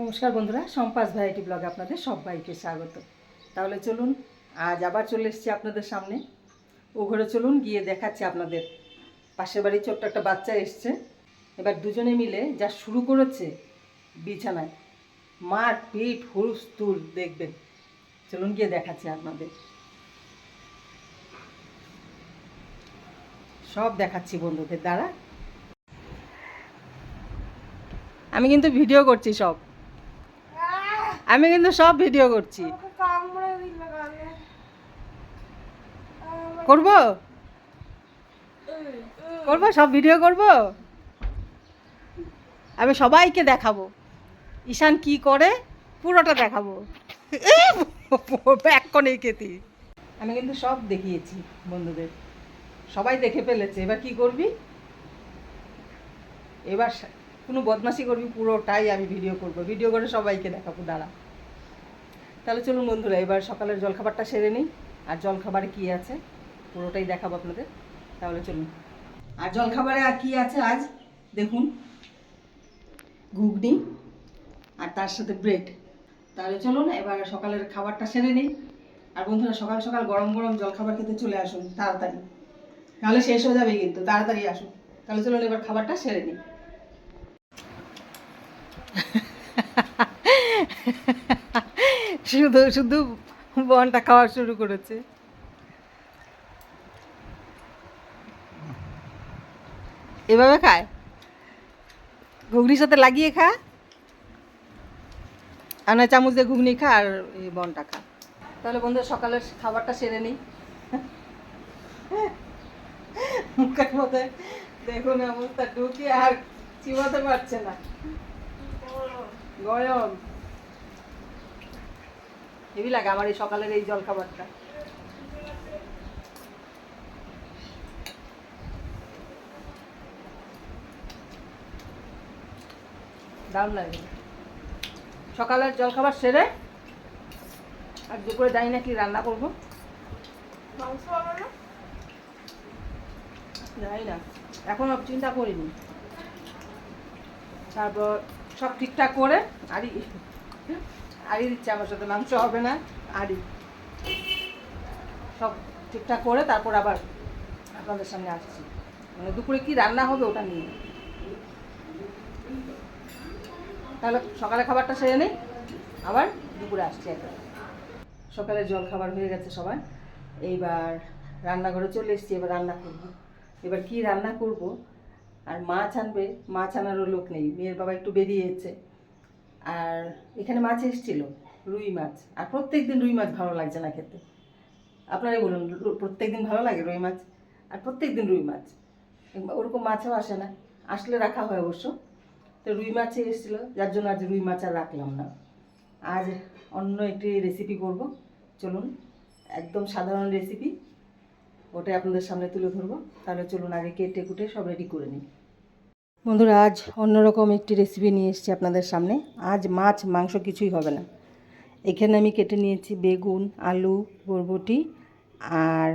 নমস্কার বন্ধুরা, সম্পাস ভ্যারাইটি ব্লগে আপনাদের সবাইকে স্বাগত। তাহলে চলুন, আজ আবার চলে এসেছি আপনাদের সামনে। ও ঘরে চলুন, গিয়ে দেখাচ্ছি আপনাদের। পাশের বাড়ির ছোট্ট একটা বাচ্চা এসছে। এবার দুজনে মিলে যা শুরু করেছে বিছানায়, মার পিঠ হুরুস তুল দেখবেন। চলুন গিয়ে দেখাচ্ছি আপনাদের। সব দেখাচ্ছি বন্ধুদের দ্বারা আমি কিন্তু ভিডিও করছি সব। আমি কিন্তু সব ভিডিও করছি। করব? করব? সব ভিডিও করব? আমি সবাইকে দেখাবো। ঈশান কি করে? পুরোটা দেখাবো। এক কনেই কেতি। আমি কিন্তু সব দেখিয়েছি বন্ধুদের। সবাই দেখে ফেলেছে। এবার কি করবি? এবার কোনো বদমাশি করবি, পুরোটাই আমি ভিডিও করব। ভিডিও করে সবাইকে দেখাবো, দাঁড়া। তাহলে চলুন বন্ধুরা, এবার সকালের জলখাবারটা সেরে নিই। আর জলখাবারে কী আছে, পুরোটাই দেখাবো আপনাদের। তাহলে চলুন। আর জলখাবারে আর কী আছে আজ? দেখুন। ঘুগনি আর তার সাথে ব্রেড তাহলে চলুন, এবার সকালের খাবারটা সেরে নিই। আর বন্ধুরা, সকাল সকাল গরম গরম জলখাবার খেতে চলে আসুন, তাড়াতাড়ি। তাহলে শেষ হয়ে যাবে কিন্তু, তাড়াতাড়ি আসুন। তাহলে চলুন, এবার খাবারটা সেরে নিই। শুধু শুধু বনটা খাওয়া শুরু করেছে। এভাবে খায়? ঘুগনির সাথে লাগিয়ে খা। আর না চামচ দিয়ে ঘুগনি খা আর এই বনটা খা। তাহলে বন্ধু সকালের খাবারটা সেরে নিই। মুখের মধ্যে দেখুন অবস্থা, ঢুকে আর চিবাতে পারছে না। গরম হেভি লাগে আমার এই সকালের এই জল খাবারটা দারুণ লাগে। সকালের জলখাবার সেরে আর দুপুরে জানি না কি রান্না করব? জানি না এখনও চিন্তা করিনি। তারপর সব ঠিকঠাক করে আরই আরই দিচ্ছে আমার সাথে, মাংস হবে না আরই সব ঠিকঠাক করে তারপর আবার আপনাদের সামনে আসছি। মানে দুপুরে কি রান্না হবে ওটা নিয়ে। তাহলে সকালে খাবারটা সেরে নেই, আবার দুপুরে আসছি একবার সকালে জল খাবার হয়ে গেছে সবার। এইবার রান্নাঘরে চলে এসেছি, এবার রান্না করব। এবার কি রান্না করব? আর মাছ আনবে মাছ আনারও লোক নেই, মেয়ের বাবা একটু বেরিয়েছে। আর এখানে মাছ এসেছিল, রুই মাছ। আর প্রত্যেক দিন রুই মাছ ভালো লাগছে না খেতে। আপনারাই বলুন প্রত্যেক দিন ভালো লাগে রুই মাছ? আর প্রত্যেক দিন রুই মাছ? ওরকম মাছও আসে না। আসলে রাখা হয় অবশ্য। তো রুই মাছই এসেছিল, যার জন্য আজ রুই মাছ আর রাখলাম না। আজ অন্য একটি রেসিপি করব। চলুন, একদম সাধারণ রেসিপি ওটাই আপনাদের সামনে তুলে ধরবো। তাহলে চলুন, আগে কেটে কুটে সব রেডি করে নিই। বন্ধুরা, আজ অন্যরকম একটি রেসিপি নিয়ে এসেছি আপনাদের সামনে। আজ মাছ, মাংস কিছুই হবে না। এখানে আমি কেটে নিয়েছি বেগুন, আলু, বরবটি আর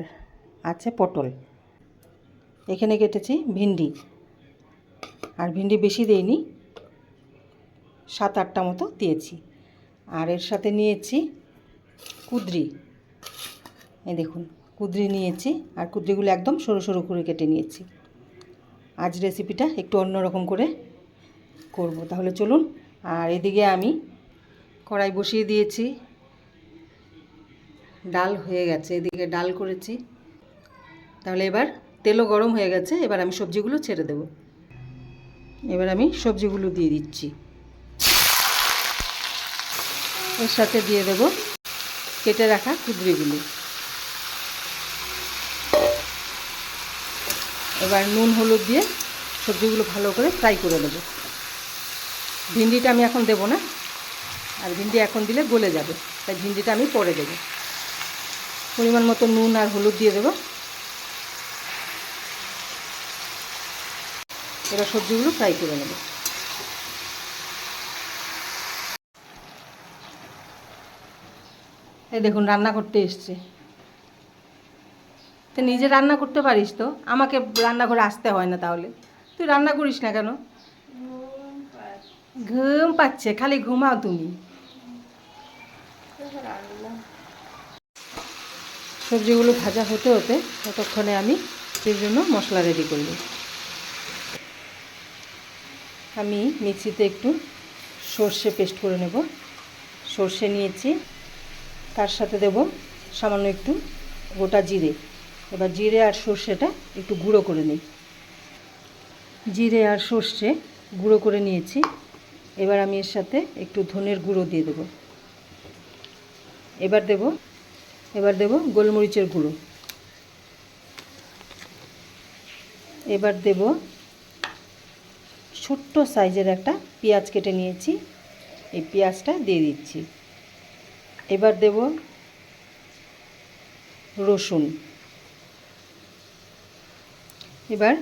আছে পটল। এখানে কেটেছি ভিন্ডি। আর ভিন্ডি বেশি দেইনি সাত আটটা মতো দিয়েছি। আর এর সাথে নিয়েছি কুদরি। এই দেখুন, কুদরি নিয়েছি আর কুদরিগুলো একদম সরু সরু করে কেটে নিয়েছি। আজ রেসিপিটা একটু অন্যরকম করে করব। তাহলে চলুন, আর এদিকে আমি কড়াই বসিয়ে দিয়েছি। ডাল হয়ে গেছে, এদিকে ডাল করেছি। তাহলে এবার তেলও গরম হয়ে গেছে, এবার আমি সবজিগুলো ছেড়ে দেব। এবার আমি সবজিগুলো দিয়ে দিচ্ছি। এর সাথে দিয়ে দেব কেটে রাখা কুদরিগুলো। এবার নুন, হলুদ দিয়ে সবজিগুলো ভালো করে ফ্রাই করে দেবো ভিন্ডিটা আমি এখন দেবো না, আর ভিন্ডি এখন দিলে গলে যাবে, তাই ভিন্ডিটা আমি পরে দেবো। পরিমাণ মতো নুন আর হলুদ দিয়ে দেবো। এবার সবজিগুলো ফ্রাই করে নেব। এই দেখুন, রান্না করতে এসছে। তো নিজে রান্না করতে পারিস তো? আমাকে রান্নাঘরে আসতে হয় না তাহলে। তুই রান্না করিস না কেন? ঘুম পাচ্ছে, খালি ঘুমাও তুমি। সবজিগুলো ভাজা হতে হতে ততক্ষণে আমি এর জন্য মশলা রেডি করব আমি মিক্সিতে একটু সর্ষে পেস্ট করে নেব। সর্ষে নিয়েছি, তার সাথে দেব সামান্য একটু গোটা জিরে। এবার জিরে আর সর্ষেটা একটু গুঁড়ো করে নিই। জিরে আর সর্ষে গুঁড়ো করে নিয়েছি। এবার আমি এর সাথে একটু ধনের গুঁড়ো দিয়ে দেবো। এবার দেব এবার দেব গোলমরিচের গুঁড়ো। এবার দেব ছোট্ট সাইজের একটা পেঁয়াজ কেটে নিয়েছি। এই পেঁয়াজটা দিয়ে দিচ্ছি। এবার দেব রসুন। এবার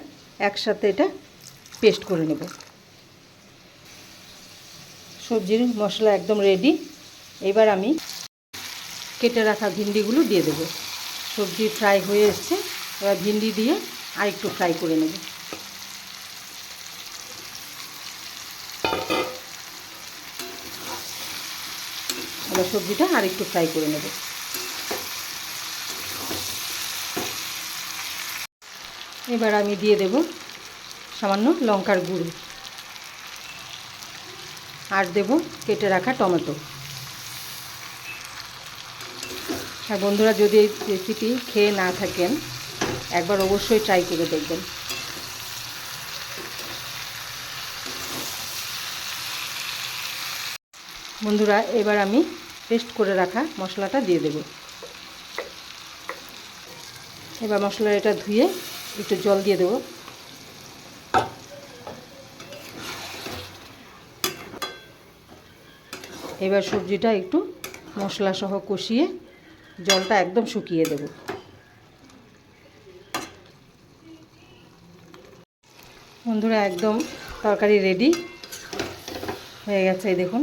একসাথে এটা পেস্ট করে নেব। সবজির মশলা একদম রেডি এবার আমি কেটে রাখা ভিন্ডিগুলো দিয়ে দেবো। সবজি ফ্রাই হয়ে এসছে। এবার ভিন্ডি দিয়ে আর একটু ফ্রাই করে নেব। এবার সবজিটা আর একটু ফ্রাই করে নেব। এবার আমি দিয়ে দেব সামান্য লঙ্কার গুঁড়ো। আর দেব কেটে রাখা টমেটো। আর বন্ধুরা, যদি এই রেসিপি খেয়ে না থাকেন, একবার অবশ্যই ট্রাই করে দেখবেন। বন্ধুরা, এবার আমি পেস্ট করে রাখা মশলাটা দিয়ে দেব। এবার মশলা এটা ধুয়ে একটু জল দিয়ে দেব। এবার সবজিটা একটু মশলা সহ কষিয়ে জলটা একদম শুকিয়ে দেব। বন্ধুরা, একদম তরকারি রেডি হয়ে গেছে, এই দেখুন।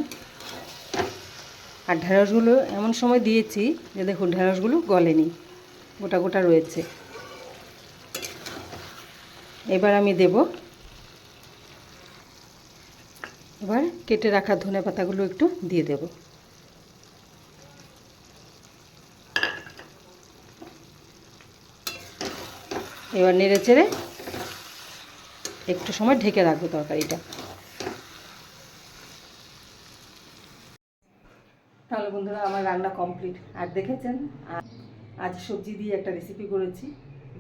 আর ঢেঁড়সগুলো এমন সময় দিয়েছি যে দেখুন ঢেঁড়সগুলো গলেনি, গোটা গোটা রয়েছে। এবার আমি দেব। এবার কেটে রাখা ধনে পাতাগুলো একটু দিয়ে দেবো। এবার নেড়ে চেড়ে একটু সময় ঢেকে রাখব তরকারিটা। তাহলে বন্ধুরা, আমার রান্না কমপ্লিট। আর দেখেছেন আজ সবজি দিয়ে একটা রেসিপি করেছি।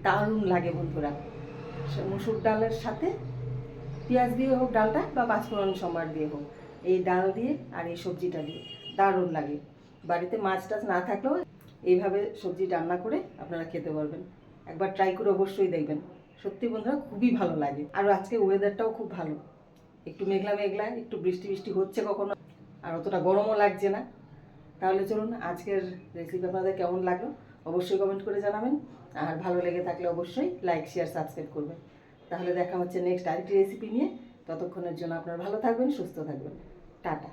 দারুণ লাগে বন্ধুরা। মুসুর ডালের সাথে পেঁয়াজ দিয়ে হোক ডালটা বা পাঁচফোড়ন সম্বার দিয়ে হোক। এই ডাল দিয়ে আর এই সবজিটা দিয়ে দারুণ লাগে। বাড়িতে মাছ টাছ না থাকলেও এইভাবে সবজি রান্না করে আপনারা খেতে পারবেন। একবার ট্রাই করে অবশ্যই দেখবেন। সত্যি বন্ধুরা, খুবই ভালো লাগে। আর আজকে ওয়েদারটাও খুব ভালো। একটু মেঘলা মেঘলা, একটু বৃষ্টি বৃষ্টি হচ্ছে কখনো, আর অতটা গরমও লাগছে না। তাহলে চলুন, আজকের রেসিপি আপনাদের কেমন লাগল? অবশ্যই কমেন্ট করে জানাবেন। আর ভালো লেগে থাকলে অবশ্যই লাইক শেয়ার সাবস্ক্রাইব করবেন তাহলে দেখা হচ্ছে নেক্সট আরেকটি রেসিপি নিয়ে। ততক্ষণের জন্য আপনার ভালো থাকবেন, সুস্থ থাকবেন। টাটা।